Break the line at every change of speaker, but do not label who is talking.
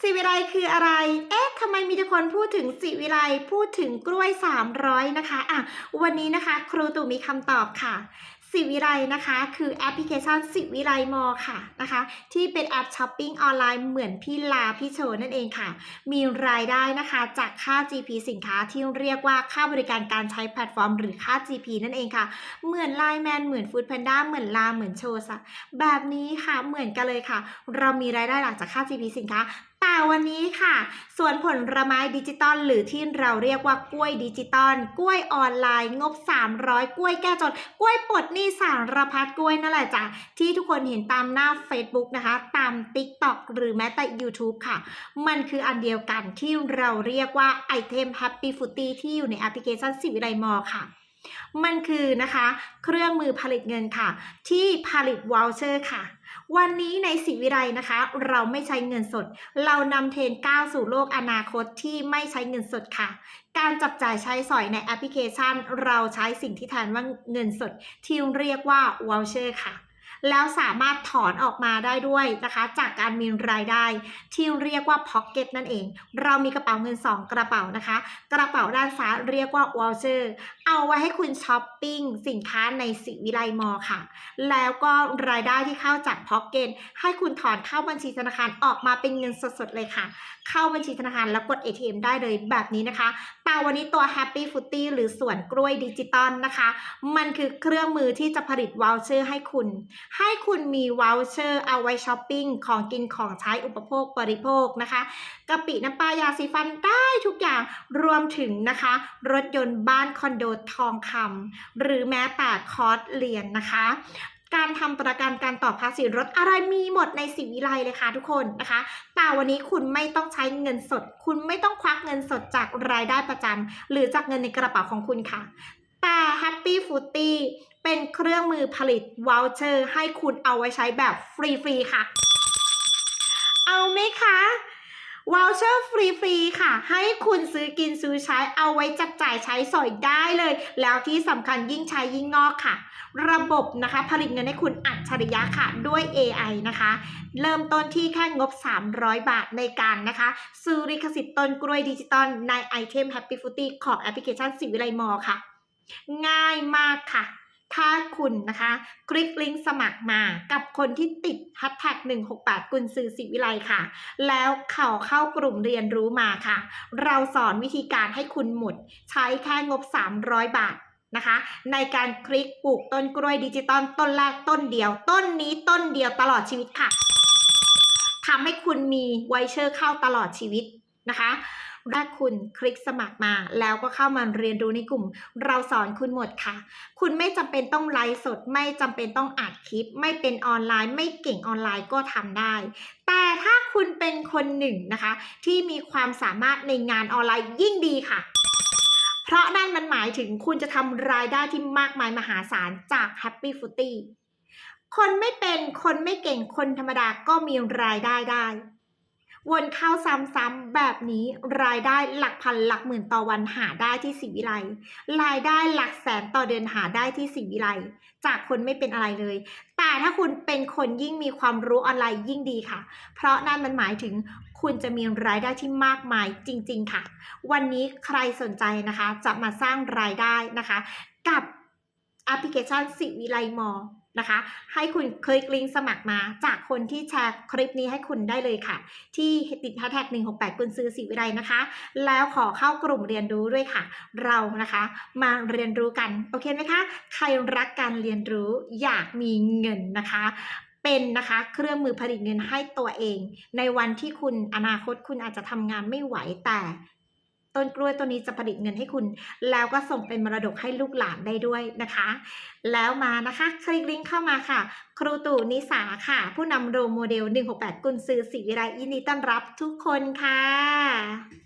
สิวิไลคืออะไร เอ๊ะทำไมมีแต่คนพูดถึงสิวิไลพูดถึงกล้วย 300 นะคะ อะ วันนี้นะคะ ครูตู่มีคำตอบค่ะสิวิไลนะคะคือแอปพลิเคชันสิวิไลมอค่ะนะคะที่เป็นแอปช้อปปิ้งออนไลน์เหมือนพี่ลาพี่โชนั่นเองค่ะ มีรายได้นะคะจากค่า GP สินค้าที่เรียกว่าค่าบริการการใช้แพลตฟอร์ม หรือค่า GP นั่นเองค่ะ เหมือนไลน์แมนเหมือนฟู้ดแพนด้าเหมือนลาเหมือนโชว์ะแบบนี้ค่ะเหมือนกันเลยค่ะ เรามีรายได้หลักจากค่า GP สินค้าแต่วันนี้ค่ะส่วนผลไม้ดิจิตอลหรือที่เราเรียกว่ากล้วยดิจิตอลกล้วยออนไลน์งบ 300 กล้วยแก้จนกล้วยปลดหนี่สารพัดกล้วยนั่นแหละจ้ะที่ทุกคนเห็นตามหน้า Facebook นะคะ ตาม TikTok หรือแม้แต่ YouTube ค่ะ มันคืออันเดียวกันที่เราเรียกว่าไอเทม Happy f o o t y ที่อยู่ในแอปพลิเคชันสิวิไลมอค่ะมันคือนะคะ เครื่องมือผลิตเงินค่ะ ที่ผลิตวอลเชอร์ค่ะ วันนี้ในสิวิไลนะคะ เราไม่ใช้เงินสด เรานำเทรนก้าวสู่โลกอนาคตที่ไม่ใช้เงินสดค่ะ การจับจ่ายใช้สอยในแอปพลิเคชัน เราใช้สิ่งที่แทนว่าเงินสด ที่เรียกว่าวอลเชอร์ค่ะ แล้วสามารถถอนออกมาได้ด้วยนะคะ จากการมีรายได้ ที่เรียกว่าพ็อกเก็ตนั่นเอง เรามีกระเป๋าเงิน 2 กระเป๋านะคะ กระเป๋าด้านซ้ายเรียกว่าวอลเชอร์เอาไว้ให้คุณช้อปปิ้งสินค้าในสิวิไลมอลค่ะ แล้วก็รายได้ที่เข้าจากพ็อกเก็ตให้คุณถอนเข้าบัญชีธนาคารออกมาเป็นเงินสดๆเลยค่ะ เข้าบัญชีธนาคารแล้วกด ATM ได้เลยแบบนี้นะคะแต่วันนี้ตัว Happy f o o t y หรือส่วนกล้วยดิจิตอลนะคะ มันคือเครื่องมือที่จะผลิตวอลเชอร์ให้คุณให้คุณมีวอลเชอร์เอาไว้ช้อปปิ้งของกินของใช้อุปโภคบริโภคนะคะกะปิน้ำปลายาสีฟันได้ทุกอย่างรวมถึงนะคะ รถยนต์บ้านคอนโดทองคำหรือแม้แต่คอร์สเรียนนะคะการทำประกันการต่อภาษีรถอะไรมีหมดในสิวิไลเลยค่ะทุกคนนะคะ แต่วันนี้คุณไม่ต้องใช้เงินสด คุณไม่ต้องควักเงินสดจากรายได้ประจำหรือจากเงินในกระเป๋าของคุณค่ะ แต่ Happy f o o t y เป็นเครื่องมือผลิตวอลเชอร์ให้คุณเอาไว้ใช้แบบฟรี ๆ ค่ะ เอาไหมคะวอลเชอร์ฟรีๆค่ะ ให้คุณซื้อกินซื้อใช้เอาไว้จับจ่ายใช้สอยได้เลย แล้วที่สำคัญยิ่งใช้ยิ่งงอกค่ะ ระบบนะคะผลิตเงินให้คุณอัจฉริยะค่ะด้วย AI นะคะ เริ่มต้นที่แค่งบ 300 บาทในการนะคะ ซื้อลิขสิทธิ์ต้นกล้วยดิจิตอลในไอเทม Happy f o o t y ของแอปพลิเคชันสิวิไลมอค่ะ ง่ายมากค่ะ ถ้าคุณนะคะ คลิกลิงก์สมัครมากับคนที่ติด hashtag 168 กุนซือสิวิไลค่ะ แล้วเขาเข้ากลุ่มเรียนรู้มาค่ะ เราสอนวิธีการให้คุณหมดใช้แค่งบ 300 บาทนะคะในการคลิกปลูกต้นกล้วยดิจิตอลต้นแรกต้นเดียว ต้นนี้ต้นเดียวตลอดชีวิตค่ะทำให้คุณมีไวเชอร์เข้าตลอดชีวิต นะคะถ้าคุณคลิกสมัครมา แล้วก็เข้ามาเรียนรู้ในกลุ่ม เราสอนคุณหมดค่ะ คุณไม่จำเป็นต้องไลฟ์สด ไม่จำเป็นต้องอัดคลิป ไม่เป็นออนไลน์ ไม่เก่งออนไลน์ก็ทำได้ แต่ถ้าคุณเป็นคนหนึ่งนะคะ ที่มีความสามารถในงานออนไลน์ยิ่งดีค่ะ เพราะนั่นมันหมายถึงคุณจะทำรายได้ที่มากมายมหาศาลจาก Happy f o o t y คนไม่เป็นคนไม่เก่งคนธรรมดาก็มีรายได้ได้ วนเข้าซ้ำๆแบบนี้รายได้หลักพันหลักหมื่นต่อวันหาได้ที่สิวิไลรายได้หลักแสนต่อเดือนหาได้ที่สิวิไลจากคนไม่เป็นอะไรเลย แต่ถ้าคุณเป็นคนยิ่งมีความรู้ออนไลน์ยิ่งดีค่ะ เพราะนั่นมันหมายถึงคุณจะมีรายได้ที่มากมายจริง ๆค่ะ วันนี้ใครสนใจนะคะจะมาสร้างรายได้นะคะ กับแอปพลิเคชันสิวิไลมอ นะคะ ให้คุณคลิกลิงก์สมัครมาจากคนที่แชร์คลิปนี้ให้คุณได้เลยค่ะ ที่ติดแฮชแท็ก168 กุนซื้อสิวิไลนะคะ แล้วขอเข้ากลุ่มเรียนรู้ด้วยค่ะ เรานะคะ มาเรียนรู้กัน โอเคไหมคะ ใครรักการเรียนรู้อยากมีเงินนะคะเป็นนะคะเครื่องมือผลิตเงินให้ตัวเอง ในวันที่คุณอนาคตคุณอาจจะทำงานไม่ไหวแต่ ต้นกล้วยตัวนี้จะผลิตเงินให้คุณ แล้วก็ส่งเป็นมรดกให้ลูกหลานได้ด้วยนะคะ แล้วมานะคะคลิกลิงก์เข้ามาค่ะ ครูตู่นิสาค่ะ ผู้นำโรโมเดล 168 กุนซือศิวิไลยินดีต้อนรับทุกคนค่ะ